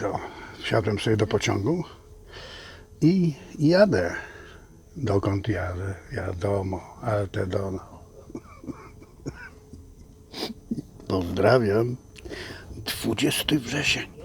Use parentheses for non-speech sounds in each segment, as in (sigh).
So, wsiadłem sobie do pociągu i jadę. Dokąd jadę? Wiadomo, ale te dono. (laughs) Pozdrawiam. 20 wrzesień.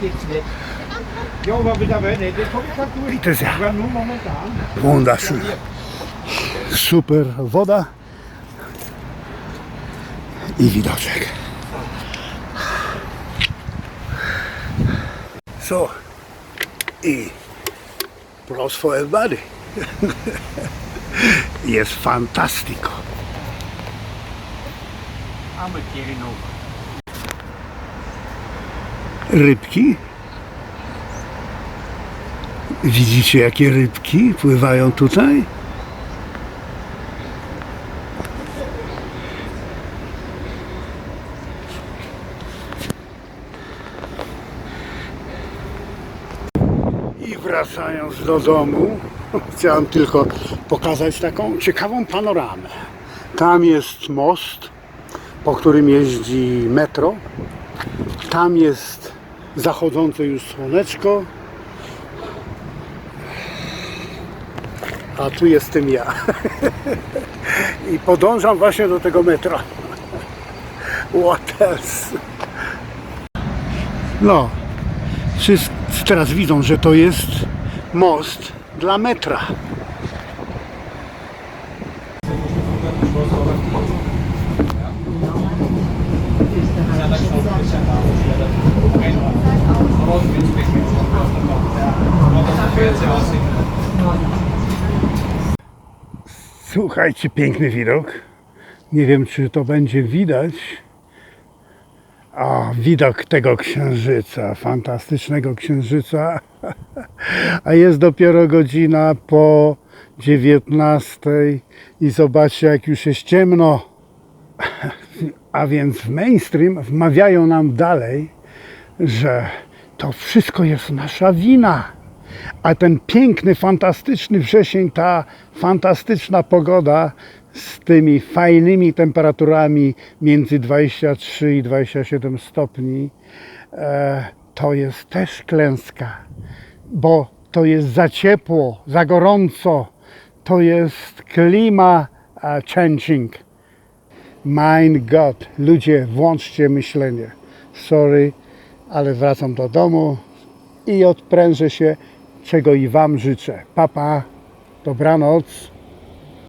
Geht's nicht. Ja, aber wieder wenn, das kommt gerade durch. Das ist ja- momentan. Wunderschön. Super woda i widoczek. So, i pros for everybody. (laughs) Jest fantastico. Arme Kirino. Rybki. Widzicie, jakie rybki pływają tutaj? I wracając do domu, (laughs) chciałem tylko pokazać taką ciekawą panoramę. Tam jest most, po którym jeździ metro. Tam jest zachodzące już słoneczko. A tu jestem ja. (laughs) I podążam właśnie do tego metra. (laughs) What else? No, wszyscy teraz widzą, że to jest most dla metra. Słuchajcie, piękny widok. Nie wiem, czy to będzie widać. O, widok tego księżyca, fantastycznego księżyca. (laughs) A jest dopiero godzina po 19 i zobaczcie, jak już jest ciemno. (laughs) A więc w mainstream wmawiają nam dalej, że to wszystko jest nasza wina. A ten piękny, fantastyczny wrzesień, ta fantastyczna pogoda z tymi fajnymi temperaturami między 23 i 27 stopni, e, to jest też klęska, bo to jest za ciepło, za gorąco, to jest klima e, changing. Mein Gott, ludzie, włączcie myślenie. Sorry, ale wracam do domu i odprężę się, czego i Wam życzę. Papa, dobranoc.